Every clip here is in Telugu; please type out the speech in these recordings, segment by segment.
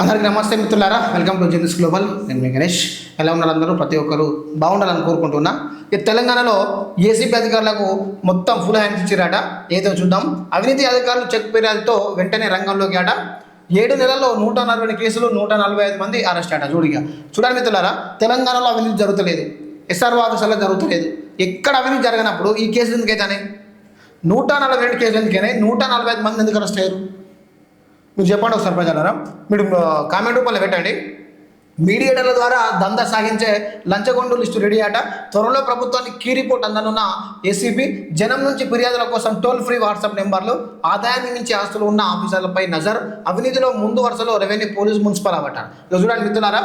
అందరికి నమస్తే మిత్రులారా. వెల్కమ్ టు జిందిస్ గ్లోబల్ నేను మీ గణేష్. ఎలా ఉన్నారు అందరూ? ప్రతి ఒక్కరు బాగుండాలని కోరుకుంటున్నా. ఈ తెలంగాణలో ఏసీపీ అధికారులకు మొత్తం ఫుల్ హ్యాండ్స్ ఇచ్చిరాట ఏదో చూద్దాం. అవినీతి అధికారులు చెక్ ఫిర్యాదుతో వెంటనే రంగంలోకి ఆట. ఏడు నెలల్లో నూట నలభై కేసులు నూట నలభై ఐదు మంది అరెస్ట్ అట చూడిగా చూడండి మిత్రులారా తెలంగాణలో అవినీతి జరుగుతలేదు. ఎస్ఆర్ఓ ఆఫీసులో జరుగుతలేదు. ఎక్కడ అవినీతి జరగనప్పుడు ఈ కేసులు ఎందుకైతేనే? నూట నలభై రెండు కేసులు ఎందుకైనా నూట నలభై ఐదు మంది ఎందుకు అరెస్ట్ అయ్యారు? మీరు చెప్పండి ఒకసారి ప్రజలారా. మీరు కామెంట్ రూపంలో పెట్టండి. మీడియేటర్ల ద్వారా దంద సాగించే లంచగొండు లిస్టు రెడీ అట త్వరలో ప్రభుత్వానికి కీ రిపోర్ట్ అందనున్న ఏసీబీ జనం నుంచి ఫిర్యాదుల కోసం టోల్ ఫ్రీ వాట్సాప్ నెంబర్లు ఆదాయాన్ని మించి ఆస్తులు ఉన్న ఆఫీసర్లపై నజర్ అవినీతిలో ముందు వరుసలో రెవెన్యూ పోలీస్ మున్సిపల్ అవట ఇక మిత్రులారా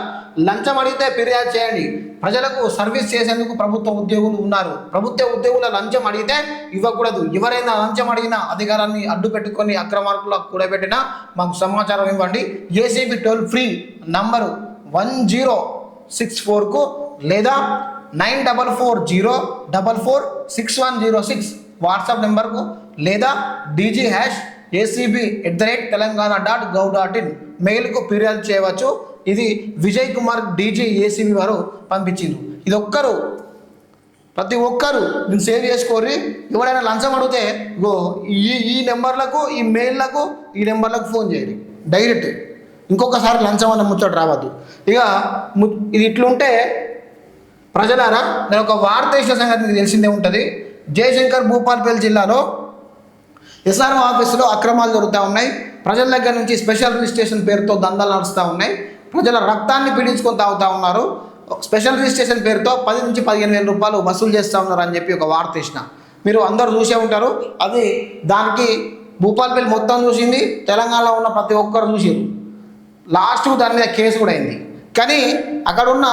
లంచం అడిగితే ఫిర్యాదు చేయండి. ప్రజలకు సర్వీస్ చేసేందుకు ప్రభుత్వ ఉద్యోగులు ఉన్నారు. ప్రభుత్వ ఉద్యోగుల లంచం అడిగితే ఇవ్వకూడదు. ఎవరైనా లంచం అడిగిన అధికారాన్ని అడ్డు పెట్టుకొని అక్రమార్కులకు కూడబెట్టినా మాకు సమాచారం ఇవ్వండి. ACB toll free number one zero six ఫోర్కు లేదా nine double four zero double four six one zero six WhatsApp నెంబర్కు లేదా DG hash ACB at the rate Telangana dot gov dot in మెయిల్కు ఫిర్యాదు చేయవచ్చు. ఇది విజయ్ కుమార్ డీజీ ఏసీబీ వారు పంపించింది. ఇది ఒక్కరు ప్రతి ఒక్కరు నేను సేవ్ చేసుకోరి ఎవరైనా లంచం అడిగితే ఈ ఈ నెంబర్లకు ఈ మెయిల్లకు ఈ నెంబర్లకు ఫోన్ చేయండి. డైరెక్ట్ ఇంకొకసారి లంచం అన్న ముచ్చట రావద్దు. ఇక ము ఇది ఇట్లుంటే ప్రజలారా నేను ఒక వార్త ఇచ్చిన సంగతి తెలిసిందే ఉంటుంది. జయశంకర్ భూపాల్పల్లి జిల్లాలో ఎస్ఆర్ఓ ఆఫీసులో అక్రమాలు జరుగుతూ ఉన్నాయి. ప్రజల దగ్గర నుంచి స్పెషల్ రిజిస్ట్రేషన్ పేరుతో దందాలు నడుస్తూ ఉన్నాయి. ప్రజల రక్తాన్ని పీడించుకొని తాగుతూ ఉన్నారు. స్పెషల్ రిజిస్ట్రేషన్ పేరుతో పది నుంచి పదిహేను వేల రూపాయలు వసూలు చేస్తూ ఉన్నారు అని చెప్పి ఒక వార్త ఇచ్చిన మీరు అందరూ చూసే ఉంటారు. అది దానికి భూపాల్పల్లి మొత్తం చూసింది. తెలంగాణలో ఉన్న ప్రతి ఒక్కరు చూసారు లాస్ట్కు దాని మీద కేసు కూడా అయింది. కానీ అక్కడ ఉన్న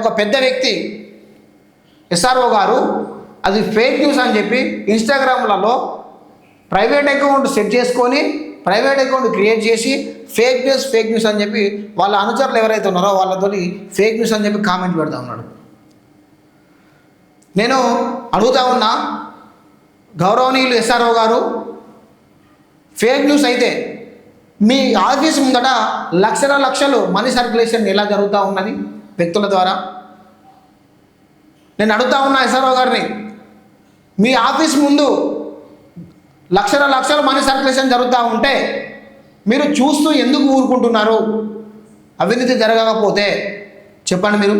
ఒక పెద్ద వ్యక్తి ఎస్ఆర్ఓ గారు అది ఫేక్ న్యూస్ అని చెప్పి ఇన్స్టాగ్రామ్లలో ప్రైవేట్ అకౌంట్ సెట్ చేసుకొని ప్రైవేట్ అకౌంట్ క్రియేట్ చేసి ఫేక్ న్యూస్ ఫేక్ న్యూస్ అని చెప్పి వాళ్ళ అనుచరులు ఎవరైతే ఉన్నారో వాళ్ళతో ఫేక్ న్యూస్ అని చెప్పి కామెంట్ పెడతా ఉన్నాడు. నేను అడుగుతా ఉన్నా గౌరవనీయులు ఎస్ఆర్ఓ గారు ఫేక్ న్యూస్ అయితే మీ ఆఫీస్ ముందట లక్షల లక్షలు మనీ సర్క్యులేషన్ ఎలా జరుగుతూ ఉన్నది? వ్యక్తుల ద్వారా. నేను అడుగుతా ఉన్నా ఎస్ఆర్ఓ గారిని మీ ఆఫీస్ ముందు లక్షల లక్షల మనీ సర్క్యులేషన్ జరుగుతూ ఉంటే మీరు చూస్తూ ఎందుకు ఊరుకుంటున్నారు? అవినీతి జరగకపోతే చెప్పండి మీరు.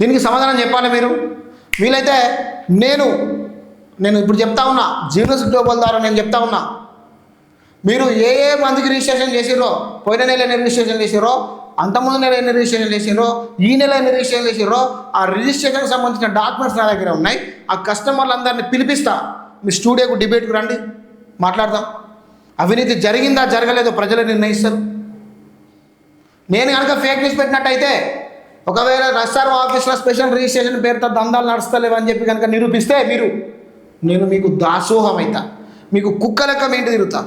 దీనికి సమాధానం చెప్పాలి మీరు. వీలైతే నేను నేను ఇప్పుడు చెప్తా ఉన్నా జీనస్ గ్లోబల్ ద్వారా నేను చెప్తా ఉన్నా మీరు ఏ ఏ మందికి రిజిస్ట్రేషన్ చేసిర్రో పోయిన నెల ఎన్ని రిజిస్ట్రేషన్ చేసిర్రో అంతకుముందు నెల ఎన్ని రిజిస్ట్రేషన్ చేసిర్రో ఈ నెల ఎన్ని రిజిస్ట్రేషన్ చేసిర్రో ఆ రిజిస్ట్రేషన్కి సంబంధించిన డాక్యుమెంట్స్ నా దగ్గర ఉన్నాయి. ఆ కస్టమర్లందరినీ పిలిపిస్తా. మీ స్టూడియోకు డిబేట్కి రండి. మాట్లాడదాం. అవినీతి జరిగిందా జరగలేదో ప్రజలు నిర్ణయిస్తారు. నేను కనుక ఫేక్ న్యూస్ పెట్టినట్టయితే ఒకవేళ ఎస్ఆర్ఓ ఆఫీస్లో స్పెషల్ రిజిస్ట్రేషన్ పేరుతో దందాలు నడుస్తలేవు అని చెప్పి కనుక నిరూపిస్తే మీరు నేను మీకు దాసోహం అవుతా మీకు కుక్క లెక్క మీ తిరుగుతా?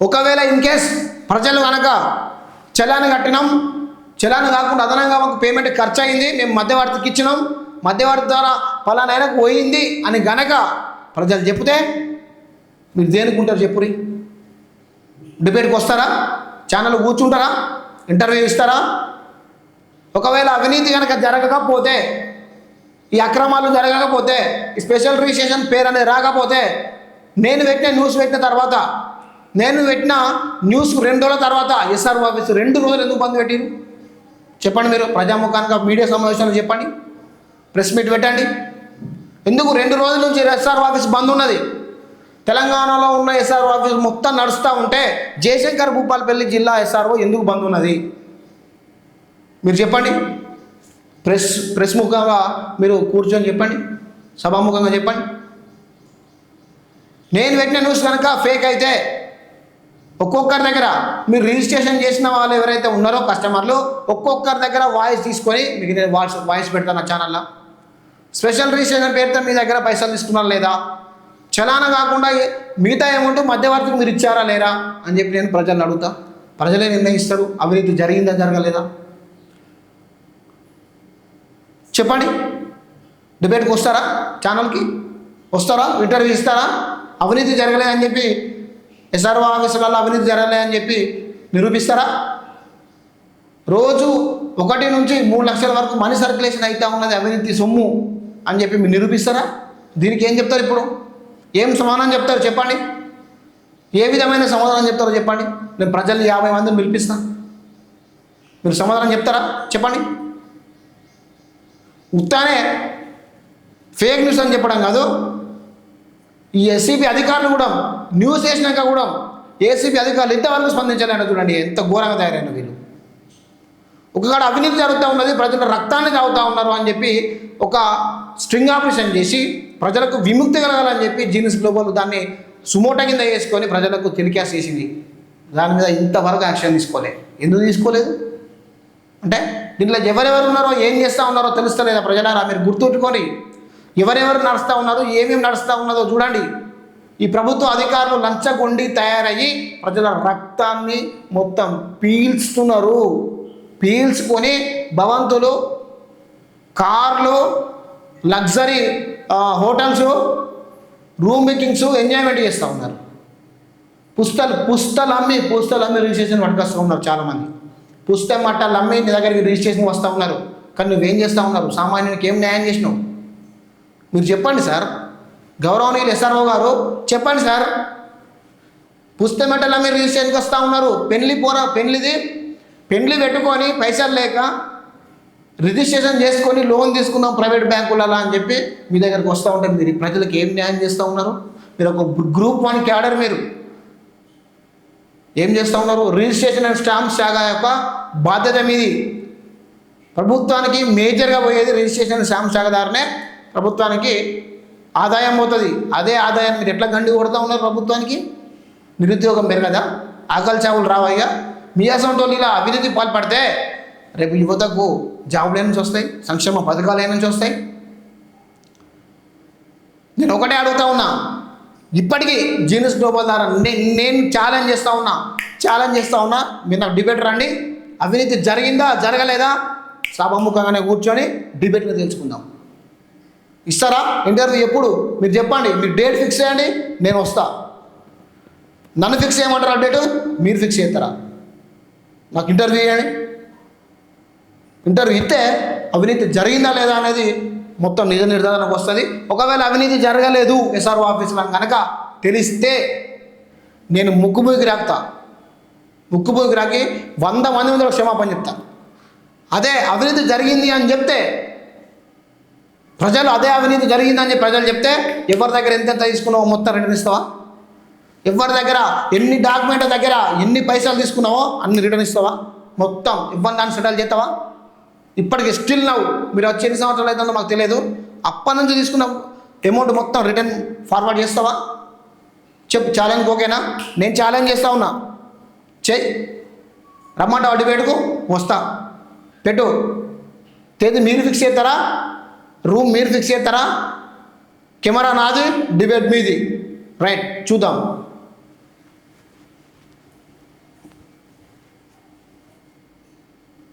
ఒకవేళ ఇన్ కేస్ ప్రజలు కనుక చలాను కట్టినాం చలాను కాకుండా అదనంగా మాకు పేమెంట్ ఖర్చు అయింది మేము మధ్యవర్తికి ఇచ్చినాం మధ్యవర్తి ద్వారా పలానాయనకు పోయింది అని గనక ప్రజలు చెప్తే మీరు దేనికుంటారు చెప్పురి? డిబేట్కి వస్తారా? ఛానల్ కూర్చుంటారా? ఇంటర్వ్యూ ఇస్తారా? ఒకవేళ అవినీతి కనుక జరగకపోతే ఈ అక్రమాలు జరగకపోతే ఈ స్పెషల్ రిజిస్ట్రేషన్ పేరు అనేది రాకపోతే నేను పెట్టిన న్యూస్ పెట్టిన తర్వాత నేను పెట్టిన న్యూస్ రెండు రోజుల తర్వాత ఎస్ఆర్ ఆఫీస్ రెండు రోజులు ఎందుకు బంద్ పెట్టిరు? చెప్పండి మీరు ప్రజాముఖానికి మీడియా సమావేశంలో చెప్పండి. ప్రెస్ మీట్ పెట్టండి. ఎందుకు రెండు రోజుల నుంచి ఎస్ఆర్ ఆఫీస్ బంద్ ఉన్నది? తెలంగాణలో ఉన్న ఎస్ఆర్ఓ ఆఫీస్ మొత్తం నడుస్తూ ఉంటే జయశంకర్ భూపాలపల్లి జిల్లా ఎస్ఆర్ఓ ఎందుకు బంద్ ఉన్నది? మీరు చెప్పండి. ప్రెస్ ప్రెస్ ముఖంగా మీరు కూర్చొని చెప్పండి. సభాముఖంగా చెప్పండి. నేను పెట్టిన న్యూస్ కనుక ఫేక్ అయితే ఒక్కొక్కరి దగ్గర మీరు రిజిస్ట్రేషన్ చేసిన వాళ్ళు ఎవరైతే ఉన్నారో కస్టమర్లు ఒక్కొక్కరి దగ్గర వాయిస్ తీసుకొని మీకు నేను వాయిస్ వాయిస్ పెడతాను నా ఛానల్లో స్పెషల్ రిజిస్ట్రేషన్ పేరుతో మీ దగ్గర పైసలు తీసుకున్నారా లేదా? చలానా కాకుండా మిగతా ఏముంటూ మధ్యవర్తికి మీరు ఇచ్చారా లేరా అని చెప్పి నేను ప్రజలను అడుగుతా. ప్రజలే నిర్ణయిస్తారు. అవినీతి జరిగిందా జరగలేదా? చెప్పండి. డిబేట్కి వస్తారా? ఛానల్కి వస్తారా? ఇంటర్వ్యూ ఇస్తారా? అవినీతి జరగలేదని చెప్పి ఎస్ఆర్ఓ ఆఫీసులలో అవినీతి జరగలే అని చెప్పి నిరూపిస్తారా? రోజు ఒకటి నుంచి మూడు లక్షల వరకు మనీ సర్క్యులేషన్ అయితే ఉన్నది అవినీతి సొమ్ము అని చెప్పి మీరు నిరూపిస్తారా? దీనికి ఏం చెప్తారు ఇప్పుడు? ఏం సమాధానం చెప్తారు చెప్పండి. ఏ విధమైన సమాధానం చెప్తారో చెప్పండి. నేను ప్రజలు యాభై మందిని పిలిపిస్తాను మీరు సమాధానం చెప్తారా? చెప్పండి. ఉత్తానే ఫేక్ న్యూస్ అని చెప్పడం కాదు. ఈ ఎస్సీబీ అధికారులు కూడా న్యూస్ వేసినాక కూడా ఏసీబీ అధికారులు ఇంతవరకు స్పందించలేను చూడండి ఎంత ఘోరంగా తయారైన వీళ్ళు. ఒకగాడ అవినీతి జరుగుతూ ఉన్నది ప్రజల రక్తాన్ని తాగుతూ ఉన్నారు అని చెప్పి ఒక స్ట్రింగ్ ఆపరేషన్ చేసి ప్రజలకు విముక్తి కలగాలని చెప్పి జీనిస్ గ్లోబల్ దాన్ని సుమోట కింద వేసుకొని ప్రజలకు తెలికాస్ చేసింది. దాని మీద ఇంతవరకు యాక్షన్ తీసుకోలేదు ఎందుకు తీసుకోలేదు? అంటే దీంట్లో ఎవరెవరు ఉన్నారో ఏం చేస్తూ ఉన్నారో తెలుస్తలేదా ప్రజలారా? మీరు గుర్తుపెట్టుకొని ఎవరెవరు నడుస్తూ ఉన్నారో ఏమేమి నడుస్తూ ఉన్నదో చూడండి. ఈ ప్రభుత్వ అధికారులు లంచగొండి తయారయ్యి ప్రజల రక్తాన్ని మొత్తం పీల్చుతున్నారు. పీల్చుకొని భవంతులు కార్లు luxury hotels room bookings enjoyment చేస్తూ ఉన్నారు. పుస్తలు పుస్తలు అమ్మి పుస్తలు అమ్మి రిజిస్ట్రేషన్ పట్టుకొస్తూ ఉన్నారు చాలామంది. పుస్తకం మట్టలు అమ్మి నీ దగ్గరికి రిజిస్ట్రేషన్ వస్తూ ఉన్నారు. కానీ నువ్వేం చేస్తూ ఉన్నారు? సామాన్యునికి ఏం న్యాయం చేసినావు? మీరు చెప్పండి సార్. గౌరవనీయులు ఎస్ఆర్ఓ గారు చెప్పండి సార్. పుస్తకం మీరు అమ్మి రిజిస్ట్రేషన్కి వస్తూ ఉన్నారు? పెళ్ళి పోరా పెళ్ళిది పెళ్ళి పెట్టుకొని పైసలు లేక రిజిస్ట్రేషన్ చేసుకొని లోన్ తీసుకున్నాం ప్రైవేట్ బ్యాంకులలో అని చెప్పి మీ దగ్గరకు వస్తూ ఉంటారు మీరు ప్రజలకు ఏం న్యాయం చేస్తూ ఉన్నారు? మీరు ఒక గ్రూప్ వన్ క్యాడర్ మీరు. ఏం చేస్తూ ఉన్నారు? రిజిస్ట్రేషన్ అండ్ స్టాంప్ శాఖ యొక్క బాధ్యత మీది. ప్రభుత్వానికి మేజర్గా పోయేది రిజిస్ట్రేషన్ అండ్ స్టాంప్ శాఖ ద్వారానే ప్రభుత్వానికి ఆదాయం పోతుంది. అదే ఆదాయాన్ని మీరు ఎట్లా గండి కొడుతూ ఉన్నారు ప్రభుత్వానికి? నిరుద్యోగం పెరగదా? ఆకలి చావులు రావయ్యా? మీ అసంటి ఇలా అభివృద్ధి పాల్పడితే రేపు యువతకు జాబులు నుంచి వస్తాయి? సంక్షేమ పథకాలు నుంచి వస్తాయి? నేను ఒకటే అడుగుతా ఉన్నా. ఇప్పటికీ జీనస్ గ్లోబల్ ద్వారా నేను నేను ఛాలెంజ్ చేస్తూ ఉన్నా. ఛాలెంజ్ చేస్తూ ఉన్నా. మీరు నాకు డిబేట్ రండి. అవినీతి జరిగిందా? జరగలేదా? సభాముఖంగానే కూర్చొని డిబేట్గా తెలుసుకుందాం ఇస్తారా? ఇంటర్వ్యూ ఎప్పుడు? మీరు చెప్పండి. మీరు డేట్ ఫిక్స్ చేయండి నేను వస్తా. నన్ను ఫిక్స్ చేయమంటారా డేటు? మీరు ఫిక్స్ చేస్తారా? నాకు ఇంటర్వ్యూ చేయండి ఇంటర్వ్యూ ఇస్తే అవినీతి జరిగిందా లేదా అనేది మొత్తం నిజ నిర్ధారణకు వస్తుంది. ఒకవేళ అవినీతి జరగలేదు ఎస్ఆర్ఓ ఆఫీసులో కనుక తెలిస్తే నేను ముక్కుబూకి రాకుతా. ముక్కుబూకి రాకి వంద మంది మీద క్షమాపణ చెప్తాను అదే అవినీతి జరిగింది అని చెప్తే ప్రజలు అదే అవినీతి జరిగిందని ప్రజలు చెప్తే ఎవరి దగ్గర ఎంతెంత తీసుకున్నావో మొత్తం రిటర్న్ ఇస్తావా? ఎవరి దగ్గర ఎన్ని డాక్యుమెంట్ దగ్గర ఎన్ని పైసలు తీసుకున్నావో అన్ని రిటర్న్ ఇస్తావా? మొత్తం ఇవ్వని దాన్ని సెటిల్ చేస్తావా? ఇప్పటికి స్టిల్ నవ్వు మీరు వచ్చి ఎన్ని సంవత్సరాలు అవుతుందో మాకు తెలియదు. అప్పటి నుంచి తీసుకున్న అమౌంట్ మొత్తం రిటర్న్ ఫార్వర్డ్ చేస్తావా? చెప్పు ఛాలెంజ్ ఓకేనా నేను ఛాలెంజ్ చేస్తా ఉన్నా. చెయ్యి రమ్మంటావు డిబేట్కు వస్తా. పెట్టు. తేదీ మీరు ఫిక్స్ చేస్తారా? రూమ్ మీరు ఫిక్స్ చేస్తారా? కెమెరా నాది డిబేట్ మీది. రైట్ చూద్దాం.